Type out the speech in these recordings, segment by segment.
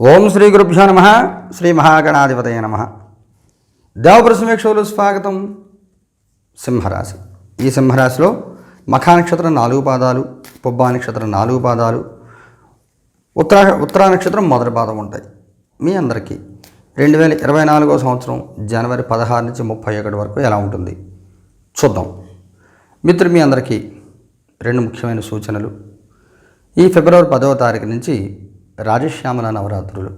ఓం శ్రీ గురుభ్యో నమ. శ్రీ మహాగణాధిపతయ నమ. దేవప్రసమేక్షలు స్వాగతం. సింహరాశి. ఈ సింహరాశిలో మఖానక్షత్రం నాలుగు పాదాలు పుబ్బా నక్షత్రం నాలుగు పాదాలు ఉత్తరా ఉత్తరా నక్షత్రం మొదటి పాదం ఉంటాయి. మీ అందరికీ రెండు వేల ఇరవై నాలుగో సంవత్సరం జనవరి పదహారు నుంచి ముప్పై ఒకటి వరకు ఎలా ఉంటుంది? చూద్దాం. మిత్రులు మీ అందరికీ రెండు ముఖ్యమైన సూచనలు. ఈ ఫిబ్రవరి పదవ తారీఖు నుంచి రాజశ్యామల నవరాత్రులు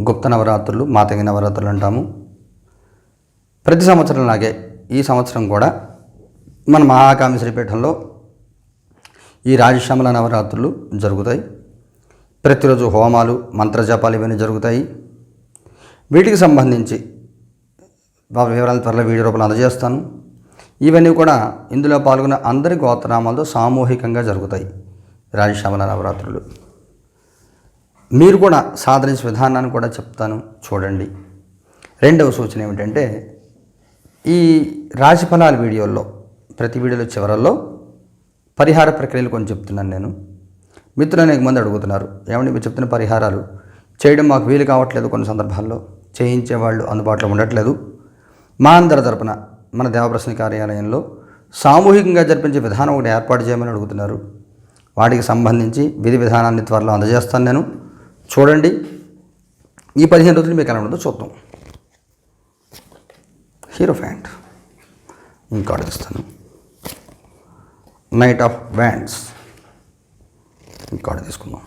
గుప్త నవరాత్రులు మాతంగి నవరాత్రులు అంటాము. ప్రతి సంవత్సరం లాగే ఈ సంవత్సరం కూడా మన మహాకామేశ్వరి పీఠంలో ఈ రాజశ్యామల నవరాత్రులు జరుగుతాయి. ప్రతిరోజు హోమాలు మంత్రజపాలు ఇవన్నీ జరుగుతాయి. వీటికి సంబంధించి బాబు వివరాలు త్వరలో వీడియో రూపంలో అందజేస్తాను. ఇవన్నీ కూడా ఇందులో పాల్గొన్న అందరి గోత్రనామాలతో సామూహికంగా జరుగుతాయి రాజశ్యామల నవరాత్రులు. మీరు కూడా సాధరించే విధానాన్ని కూడా చెప్తాను చూడండి. రెండవ సూచన ఏమిటంటే ఈ రాశిఫలాల వీడియోల్లో ప్రతి వీడియోలో చివరల్లో పరిహార ప్రక్రియలు కొన్ని చెప్తున్నాను నేను. మిత్రులు అనేక మంది అడుగుతున్నారు ఏమంటే మీరు చెప్తున్న పరిహారాలు చేయడం మాకు వీలు కావట్లేదు కొన్ని సందర్భాల్లో చేయించే వాళ్ళు అందుబాటులో ఉండట్లేదు. మా అందరి తరపున మన దేవప్రశ్న కార్యాలయంలో సామూహికంగా జరిపించే విధానం ఒకటి ఏర్పాటు చేయమని అడుగుతున్నారు. వాటికి సంబంధించి విధి విధానాన్ని త్వరలో అందజేస్తాను నేను. చూడండి. ఈ పదిహేను రోజులు మీకు ఎలా ఉంటుందో చూద్దాం. హీరో ఫ్యాంట్ ఇంకా ఇస్తాను నైట్ ఆఫ్ వ్యాండ్స్ ఇంకా తీసుకుందాం.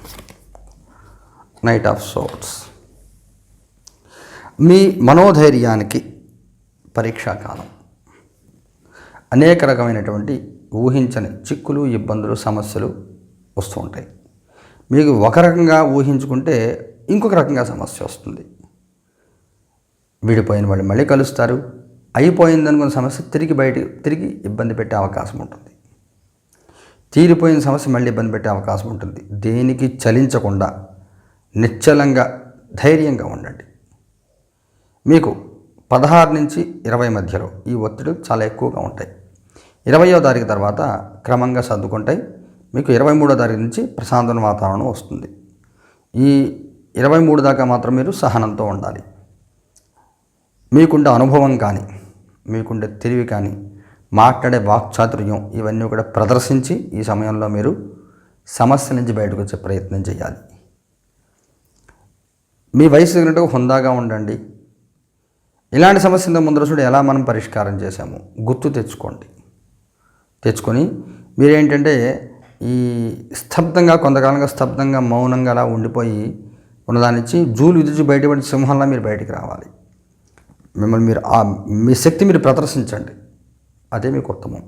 నైట్ ఆఫ్ సోట్స్ మీ మనోధైర్యానికి పరీక్షాకాలం అనేక రకమైనటువంటి ఊహించని చిక్కులు ఇబ్బందులు సమస్యలు వస్తూ ఉంటాయి. మీకు ఒక రకంగా ఊహించుకుంటే ఇంకొక రకంగా సమస్య వస్తుంది. విడిపోయిన వాళ్ళు మళ్ళీ కలుస్తారు. అయిపోయిందనుకున్న సమస్య తిరిగి బయట తిరిగి ఇబ్బంది పెట్టే అవకాశం ఉంటుంది. తీరిపోయిన సమస్య మళ్ళీ ఇబ్బంది పెట్టే అవకాశం ఉంటుంది. దేనికి చలించకుండా నిశ్చలంగా ధైర్యంగా ఉండండి. మీకు పదహారు నుంచి ఇరవై మధ్యలో ఈ ఒత్తిడి చాలా ఎక్కువగా ఉంటాయి. ఇరవయో తారీఖు తర్వాత క్రమంగా సర్దుకుంటాయి. మీకు ఇరవై మూడో తారీఖు నుంచి ప్రశాంతమైన వాతావరణం వస్తుంది. ఈ ఇరవై మూడు దాకా మాత్రం మీరు సహనంతో ఉండాలి. మీకుండే అనుభవం కానీ మీకుండే తెలివి కానీ మాట్లాడే వాక్చాతుర్యం ఇవన్నీ కూడా ప్రదర్శించి ఈ సమయంలో మీరు సమస్య నుంచి బయటకు వచ్చే ప్రయత్నం చేయాలి. మీ వయసు తగినట్టుగా హుందాగా ఉండండి. ఇలాంటి సమస్యలతో ముందర చూడు ఎలా మనం పరిష్కారం చేశాము. గుర్తు తెచ్చుకోండి. తెచ్చుకొని మీరేంటంటే ఈ స్తబ్దంగా కొంతకాలంగా స్తబ్దంగా మౌనంగా అలా ఉండిపోయి ఉన్నదానించి జూలు విదిచి బయటపడి సింహంలా మీరు బయటికి రావాలి. మిమ్మల్ని మీరు ఆ మీ శక్తి మీరు ప్రదర్శించండి. అదే మీకు ఉత్తమం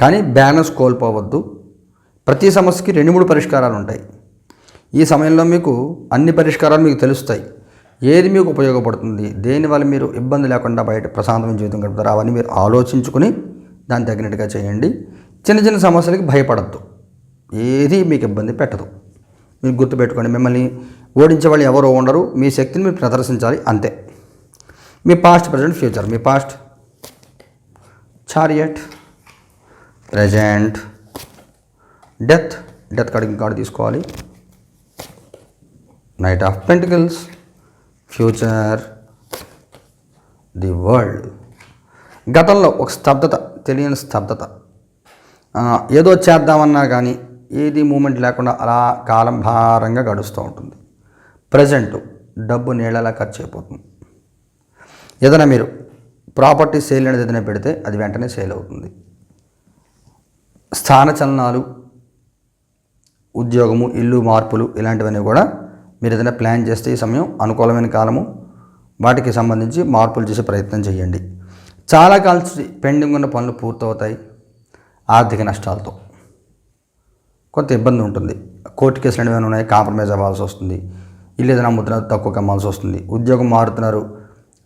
కానీ బ్యాలెన్స్ కోల్పోవద్దు. ప్రతి సమస్యకి రెండు మూడు పరిష్కారాలు ఉంటాయి. ఈ సమయంలో మీకు అన్ని పరిష్కారాలు మీకు తెలుస్తాయి. ఏది మీకు ఉపయోగపడుతుంది దేనివల్ల మీరు ఇబ్బంది లేకుండా బయట ప్రశాంతమైన జీవితం గడుపుతారు అవన్నీ మీరు ఆలోచించుకుని దాన్ని తగినట్టుగా చేయండి. చిన్న చిన్న సమస్యలకి భయపడద్దు. ఏది మీకు ఇబ్బంది పెట్టదు. మీరు గుర్తుపెట్టుకోండి మిమ్మల్ని ఓడించే వాళ్ళు ఎవరో ఉండరు మీ శక్తిని మీరు ప్రదర్శించాలి అంతే. మీ పాస్ట్ ప్రజెంట్ ఫ్యూచర్ మీ past chariot present death death card card తీసుకోవాలి. Knight of pentacles future the world గతంలో ఒక స్తబ్దత తెలియని స్తబ్దత. ఏదో చేద్దామన్నా కానీ ఏది మూమెంట్ లేకుండా అలా కాలం భారంగా గడుస్తూ ఉంటుంది. ప్రజెంట్ డబ్బు నీళ్ళలా ఖర్చు అయిపోతుంది. ఏదైనా మీరు ప్రాపర్టీ సేల్ అనేది ఏదైనా పెడితే అది వెంటనే సేల్ అవుతుంది. స్థాన చలనాలు ఉద్యోగము ఇల్లు మార్పులు ఇలాంటివన్నీ కూడా మీరు ఏదైనా ప్లాన్ చేస్తే ఈ సమయం అనుకూలమైన కాలము. వాటికి సంబంధించి మార్పులు చేసే ప్రయత్నం చేయండి. చాలా కాలం పెండింగ్ ఉన్న పనులు పూర్తవుతాయి. ఆర్థిక నష్టాలతో. కొంత ఇబ్బంది ఉంటుంది. కోర్టు కేసులు అనేవి ఏమైనా ఉన్నాయి? కాంప్రమైజ్ అవ్వాల్సి వస్తుంది. ఇల్లు ఏదైనా అమ్ముతున్నారు తక్కువ కమ్మాల్సి వస్తుంది. ఉద్యోగం మారుతున్నారు.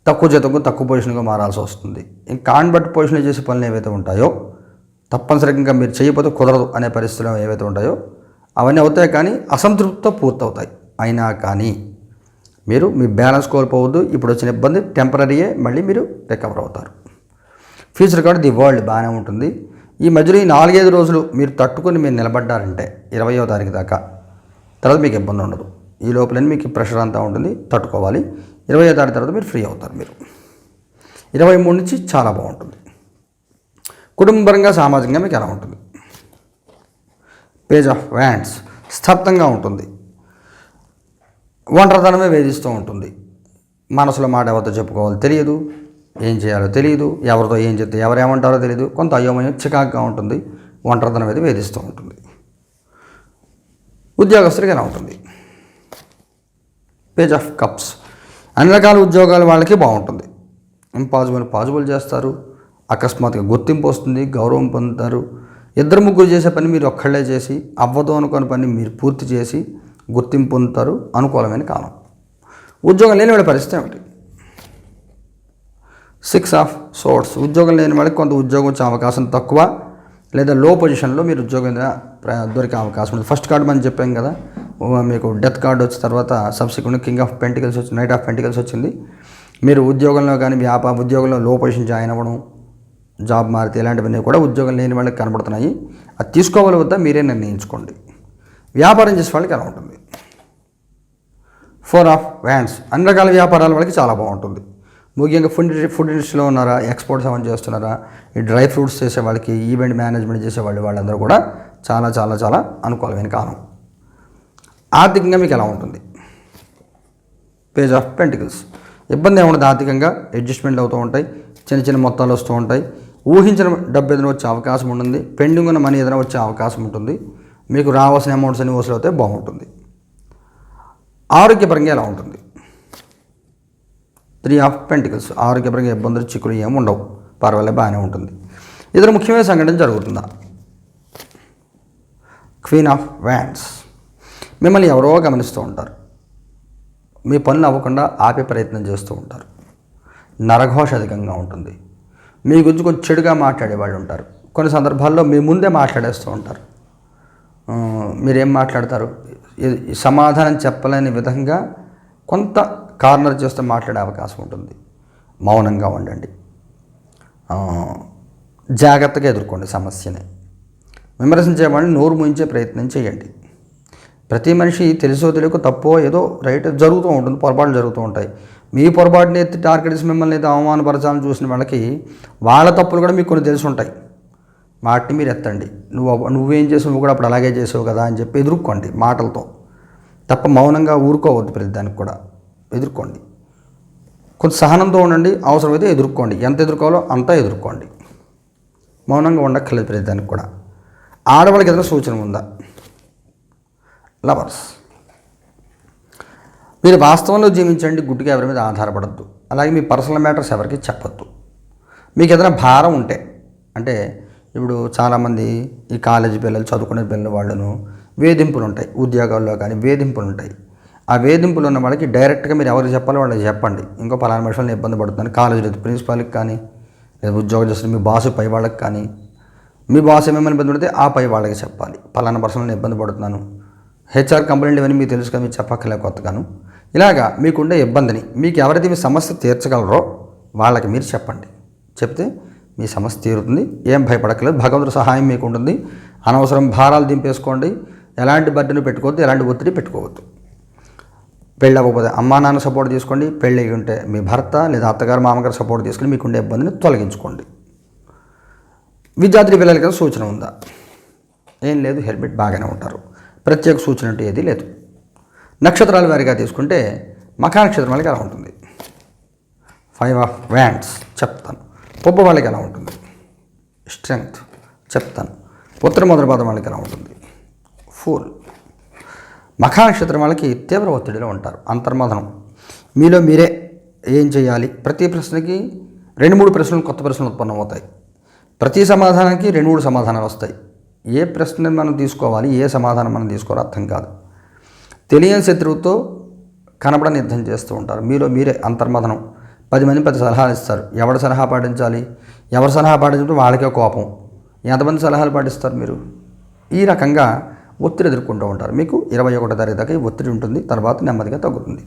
తక్కువ జీతంకు తక్కువ పొజిషన్గా మారాల్సి వస్తుంది. ఇంకా కాన్బట్ పొజిషన్లో చేసే పనులు ఏవైతే ఉంటాయో తప్పనిసరిగా ఇంకా మీరు చేయకపోతే కుదరదు అనే పరిస్థితులు ఏవైతే ఉంటాయో అవన్నీ అవుతాయి కానీ అసంతృప్తితో పూర్తవుతాయి. అయినా కానీ మీరు మీ బ్యాలెన్స్ కోల్పోవద్దు. ఇప్పుడు వచ్చిన ఇబ్బంది టెంపరీయే మళ్ళీ మీరు రికవర్ అవుతారు. ఫ్యూచర్ కార్డు ది వరల్డ్ బాగానే ఉంటుంది. ఈ మధ్యలో ఈ నాలుగైదు రోజులు మీరు తట్టుకొని మీరు నిలబడ్డారంటే ఇరవయో తారీఖు దాకా తర్వాత మీకు ఇబ్బంది ఉండదు. ఈ లోపలనే మీకు ప్రెషర్ అంతా ఉంటుంది తట్టుకోవాలి. ఇరవై తారీఖు తర్వాత మీరు ఫ్రీ అవుతారు మీరు. ఇరవై మూడు నుంచి చాలా బాగుంటుంది. కుటుంబపరంగా సామాజికంగా మీకు ఎలా ఉంటుంది? పేజ్ ఆఫ్ వ్యాండ్స్ స్తబ్దంగా ఉంటుంది. ఒంటరితనమే వేధిస్తూ ఉంటుంది. మనసులో మాట ఎవరితో చెప్పుకోవాలి తెలియదు. ఏం చేయాలో తెలియదు ఎవరితో ఏం చెప్తే ఎవరు ఏమంటారో తెలియదు కొంత అయోమయం చికాకుగా ఉంటుంది ఒంటరితనం అనేది వేధిస్తూ ఉంటుంది. ఉద్యోగస్తుడికి ఎలా ఉంటుంది? పేజ్ ఆఫ్ కప్స్ అన్ని రకాల ఉద్యోగాలు వాళ్ళకి బాగుంటుంది. ఇంపాసిబుల్ పాసిబుల్ చేస్తారు. అకస్మాత్తుగా గుర్తింపు వస్తుంది గౌరవం పొందుతారు. ఇద్దరు ముగ్గురు చేసే పని మీరు ఒక్కళ్ళే చేసి అవ్వదు అనుకున్న పని మీరు పూర్తి చేసి గుర్తింపు పొందుతారు అనుకూలమైన కాలం. ఉద్యోగం లేని వాళ్ళ పరిస్థితి ఏమిటి? సిక్స్ ఆఫ్ సోర్స్ ఉద్యోగం లేని వాళ్ళకి కొంత ఉద్యోగం వచ్చే అవకాశం తక్కువ లేదా లో పొజిషన్లో మీరు ఉద్యోగం ప్ర- దొరికే అవకాశం ఉంది. ఫస్ట్ కార్డు మనం చెప్పాం కదా మీకు డెత్ కార్డు వచ్చిన తర్వాత సబ్సిక్వెంట్ కింగ్ ఆఫ్ పెంటికల్స్ వచ్చి నైట్ ఆఫ్ పెంటికల్స్ వచ్చింది. మీరు ఉద్యోగంలో కానీ వ్యాపార ఉద్యోగంలో లో పొజిషన్ జాయిన్ అవ్వడం జాబ్ మారితే ఇలాంటివన్నీ కూడా ఉద్యోగం లేని వాళ్ళకి కనబడుతున్నాయి. అది తీసుకోవాలి వద్ద మీరే నిర్ణయించుకోండి. వ్యాపారం చేసే వాళ్ళకి ఎలా ఉంటుంది. ఫోర్ ఆఫ్ వ్యాండ్స్ అన్ని రకాల వ్యాపారాల వాళ్ళకి చాలా బాగుంటుంది. ముఖ్యంగా ఫుడ్ ఫుడ్ ఇండస్ట్రీలో ఉన్నారా ఎక్స్పోర్ట్స్ ఏమైనా చేస్తున్నారా ఈ డ్రై ఫ్రూట్స్ చేసే వాళ్ళకి ఈవెంట్ మేనేజ్మెంట్ చేసే వాళ్ళు వాళ్ళందరూ కూడా చాలా చాలా చాలా అనుకూలమైన కాలం. ఆర్థికంగా మీకు ఎలా ఉంటుంది? పేజ్ ఆఫ్ పెంటికల్స్ ఇబ్బంది ఏముండదు ఆర్థికంగా అడ్జస్ట్మెంట్లు అవుతూ ఉంటాయి చిన్న చిన్న మొత్తాలు వస్తూ ఉంటాయి. ఊహించిన డబ్బు ఏదైనా వచ్చే అవకాశం ఉంటుంది పెండింగ్ ఉన్న మనీ ఏదైనా వచ్చే అవకాశం ఉంటుంది. మీకు రావాల్సిన అమౌంట్స్ అన్ని వసూలు అవుతే బాగుంటుంది. ఆరోగ్యపరంగా ఎలా ఉంటుంది? త్రీ ఆఫ్ పెంటికల్స్ ఆరోగ్యపరంగా ఇబ్బందులు చిక్కులు ఏమి ఉండవు. పర్వాలేదు బాగానే ఉంటుంది. ఇద్దరు ముఖ్యమైన సంఘటన జరుగుతుందా? క్వీన్ ఆఫ్ వ్యాండ్స్ మిమ్మల్ని ఎవరో గమనిస్తూ ఉంటారు. మీ పనులు అవ్వకుండా ఆపే ప్రయత్నం చేస్తూ ఉంటారు. నరఘోష అధికంగా ఉంటుంది. మీ గురించి కొంచెం చెడుగా మాట్లాడేవాళ్ళు ఉంటారు. కొన్ని సందర్భాల్లో మీ ముందే మాట్లాడేస్తూ ఉంటారు. మీరేం మాట్లాడతారు? సమాధానం చెప్పలేని విధంగా కొంత కార్నర్ చేస్తే మాట్లాడే అవకాశం ఉంటుంది. మౌనంగా ఉండండి. జాగ్రత్తగా ఎదుర్కోండి సమస్యని. విమర్శించేవాడిని నోరు ముయించే ప్రయత్నం చేయండి. ప్రతి మనిషి తెలుసో తెలియక తప్పో ఏదో రైట్ జరుగుతూ ఉంటుంది పొరపాట్లు జరుగుతూ ఉంటాయి. మీ పొరపాటుని ఎత్తి టార్గెట్ చేసి మిమ్మల్ని ఏదో అవమానపరచాలని చూసిన వాళ్ళకి వాళ్ళ తప్పులు కూడా మీకు కొన్ని తెలిసి ఉంటాయి. వాటిని మీరు ఎత్తండి. నువ్వు నువ్వేం చేసావు? నువ్వు కూడా అప్పుడు అలాగే చేసావు కదా అని చెప్పి ఎదుర్కోండి మాటలతో. తప్ప మౌనంగా ఊరుకోవద్దు ప్రతి దానికి కూడా. ఎదుర్కోండి. కొంచెం సహనంతో ఉండండి అవసరమైతే ఎదుర్కోండి. ఎంత ఎదుర్కోవాలో అంతా ఎదుర్కోండి. మౌనంగా ఉండక్కర్లేదు ప్రతిదానికి కూడా. ఆడవాళ్ళకి ఏదైనా సూచన ఉందా? లవర్స్. మీరు వాస్తవంలో జీవించండి గుడ్డుగా ఎవరి మీద ఆధారపడద్దు. అలాగే మీ పర్సనల్ మ్యాటర్స్ ఎవరికి చెప్పొద్దు. మీకు ఏదైనా భారం ఉంటే అంటే ఇప్పుడు చాలామంది ఈ కాలేజీ పిల్లలు చదువుకునే పిల్లల వాళ్ళను వేధింపులు ఉంటాయి ఉద్యోగాల్లో కానీ వేధింపులు ఉంటాయి ఆ వేధింపులు ఉన్న వాళ్ళకి డైరెక్ట్గా మీరు ఎవరికి చెప్పాలో వాళ్ళకి చెప్పండి. ఇంకో పలానా మనుషులను ఇబ్బంది పడుతున్నాను. కాలేజీలో ప్రిన్సిపాల్కి కానీ లేదా ఉద్యోగం చేస్తున్న మీ బాసు పై వాళ్ళకి కానీ మీ బాస్ ఏమేమైనా ఇబ్బంది పడితే ఆ పై వాళ్ళకి చెప్పాలి. పలానా పర్సనల్ని ఇబ్బంది పడుతున్నాను. హెచ్ఆర్ కంప్లైంట్ ఇవన్నీ మీకు తెలుసు కదా మీరు చెప్పక్కలే కొత్తగాను. ఇలాగా మీకుండే ఇబ్బందిని మీకు ఎవరైతే మీ సమస్య తీర్చగలరో వాళ్ళకి మీరు చెప్పండి. చెప్తే మీ సమస్య తీరుతుంది. ఏం భయపడక్కలేదు భగవంతుడు సహాయం మీకు ఉంటుంది అనవసరం భారాలు దింపేసుకోండి. ఎలాంటి బడ్డను పెట్టుకోవద్దు. ఎలాంటి ఒత్తిడి పెట్టుకోవద్దు. పెళ్ళి అవ్వకపోతే అమ్మా నాన్న సపోర్ట్ తీసుకోండి. పెళ్ళి ఉంటే మీ భర్త లేదా అత్తగారు మామగారు సపోర్ట్ తీసుకుని మీకుండే ఇబ్బందిని తొలగించుకోండి. విద్యార్థి పిల్లలకి సూచన ఉందా? ఏం లేదు హెల్మెట్ బాగానే ఉంటారు. ప్రత్యేక సూచన అంటే ఏది లేదు. నక్షత్రాల వారిగా తీసుకుంటే మఖా నక్షత్రం వాళ్ళకి ఎలా ఉంటుంది? ఫైవ్ ఆఫ్ వ్యాండ్స్ చెప్తాను. పొప్ప వాళ్ళకి ఎలా ఉంటుంది? స్ట్రెంగ్త్ చెప్తాను. ఉత్తర మొదటి పాదం వాళ్ళకి ఎలా ఉంటుంది? ఫూల్ మఖా నక్షత్రం వాళ్ళకి తీవ్ర ఒత్తిడిలో ఉంటారు. అంతర్మథనం మీలో మీరే ఏం చేయాలి? ప్రతి ప్రశ్నకి రెండు మూడు ప్రశ్నలు కొత్త ప్రశ్నలు ఉత్పన్నమవుతాయి. ప్రతి సమాధానానికి రెండు మూడు సమాధానాలు వస్తాయి. ఏ ప్రశ్న మనం తీసుకోవాలి? ఏ సమాధానం మనం తీసుకోవాలి అర్థం కాదు. తెలియని శత్రువుతో కనబడని యుద్ధం చేస్తూ ఉంటారు. మీలో మీరే అంతర్మథనం పది మంది పది సలహాలు ఇస్తారు. ఎవరి సలహా పాటించాలి? ఎవరి సలహా పాటించడం వాళ్ళకే కోపం. ఎంతమంది సలహాలు పాటిస్తారు మీరు? ఈ రకంగా ఒత్తిడి ఎదుర్కొంటూ ఉంటారు. మీకు ఇరవై ఒకటో తారీఖు దాకా ఒత్తిడి ఉంటుంది. తర్వాత నెమ్మదిగా తగ్గుతుంది.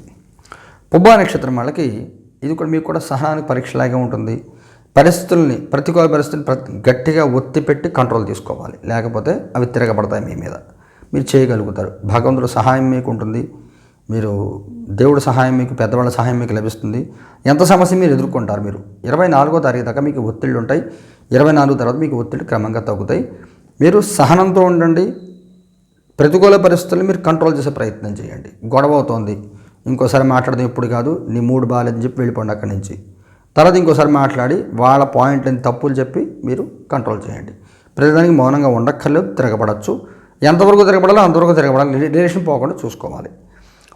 పుబ్బా నక్షత్రం వాళ్ళకి ఇది కూడా మీకు కూడా సహనానికి పరీక్షలాగే ఉంటుంది. పరిస్థితుల్ని ప్రతికూల పరిస్థితుల్ని ప్రతి గట్టిగా ఒత్తి పెట్టి కంట్రోల్ తీసుకోవాలి. లేకపోతే అవి తిరగబడతాయి మీ మీద. మీరు చేయగలుగుతారు. భగవంతుడు సహాయం మీకు ఉంటుంది. మీరు దేవుడి సహాయం మీకు పెద్దవాళ్ళ సహాయం మీకు లభిస్తుంది. ఎంత సమస్య మీరు ఎదుర్కొంటారు మీరు? ఇరవై నాలుగో తారీఖు దాకా మీకు ఒత్తిళ్ళు ఉంటాయి ఇరవై నాలుగు తర్వాత మీకు ఒత్తిడి క్రమంగా తగ్గుతాయి. మీరు సహనంతో ఉండండి. ప్రతికూల పరిస్థితులను మీరు కంట్రోల్ చేసే ప్రయత్నం చేయండి. గొడవ అవుతోంది ఇంకోసారి మాట్లాడదాం ఇప్పుడు కాదు. నీ మూడు బాగాలేదని చెప్పి వెళ్ళిపోండి అక్కడి నుంచి. తర్వాత ఇంకోసారి మాట్లాడి వాళ్ళ పాయింట్లని తప్పులు చెప్పి మీరు కంట్రోల్ చేయండి. ప్రతిదానికి మౌనంగా ఉండక్కర్లేదు. తిరగబడచ్చు. ఎంతవరకు తిరగబడాలో అంతవరకు తిరగబడాలి. రిలేషన్ పోకుండా చూసుకోవాలి.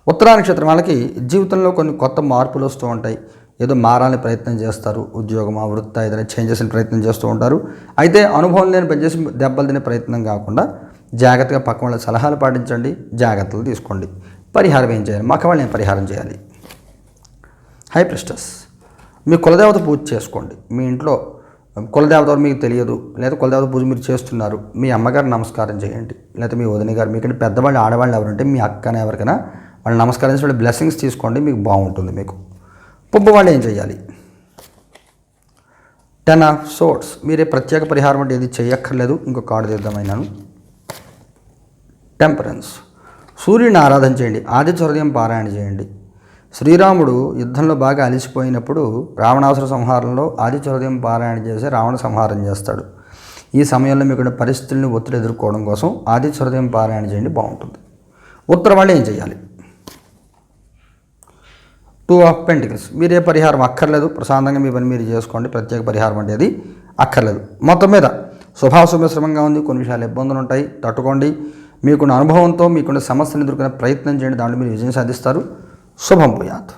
ఉత్తరా నక్షత్రం వాళ్ళకి జీవితంలో కొన్ని కొత్త మార్పులు వస్తూ ఉంటాయి. ఏదో మారాలని ప్రయత్నం చేస్తారు. ఉద్యోగం వృత్తి ఏదైనా చేంజెస్ ప్రయత్నం చేస్తూ ఉంటారు. అయితే అనుభవం లేని పనిచేసి దెబ్బలు తినే ప్రయత్నం కాకుండా జాగ్రత్తగా పక్క వాళ్ళ సలహాలు పాటించండి జాగ్రత్తలు తీసుకోండి. పరిహారం ఏం చేయాలి? మక్క వాళ్ళని ఏం పరిహారం చేయాలి? హై ప్రిస్టస్ మీ కులదేవత పూజ చేసుకోండి. మీ ఇంట్లో కులదేవత మీకు తెలియదు లేదా కులదేవత పూజ మీరు చేస్తున్నారు మీ అమ్మగారు నమస్కారం చేయండి. లేదా మీ వదిన గారు మీకంటే పెద్దవాళ్ళు ఆడవాళ్ళు ఎవరంటే మీ అక్కన ఎవరికైనా వాళ్ళు నమస్కరించి వాళ్ళు బ్లెస్సింగ్స్ తీసుకోండి మీకు బాగుంటుంది మీకు. పుబ్బు వాళ్ళు ఏం చేయాలి టెన్ ఆఫ్ సోట్స్ మీరే ప్రత్యేక పరిహారం అంటే ఏది చేయక్కర్లేదు ఇంకో కార్డు తీద్దామైనాను టెంపరెన్స్. సూర్యుని ఆరాధన చేయండి. ఆదిత్య హృదయం పారాయణ చేయండి. శ్రీరాముడు యుద్ధంలో బాగా అలిసిపోయినప్పుడు రావణాసుర సంహారంలో ఆదిత్య హృదయం పారాయణ చేసి రావణ సంహారం చేస్తాడు. ఈ సమయంలో మీకు పరిస్థితుల్ని ఒత్తిడి ఎదుర్కోవడం కోసం ఆదిత్య హృదయం పారాయణ చేయండి. బాగుంటుంది. ఉత్తర వాళ్ళు ఏం చేయాలి? Two of pentacles. మీరే పరిహారం అక్కర్లేదు. ప్రశాంతంగా మీ పని మీరు చేసుకోండి. ప్రత్యేక పరిహారం అనేది అక్కర్లేదు. మొత్తం మీద శుభాశుభశ్రమంగా ఉంది. కొన్ని విషయాలు ఇబ్బందులు ఉంటాయి. తట్టుకోండి. మీకున్న అనుభవంతో మీకున్న సమస్యను ఎదుర్కొనే ప్రయత్నం చేయండి. దాంట్లో మీరు విజయం సాధిస్తారు. శుభం పోయాత్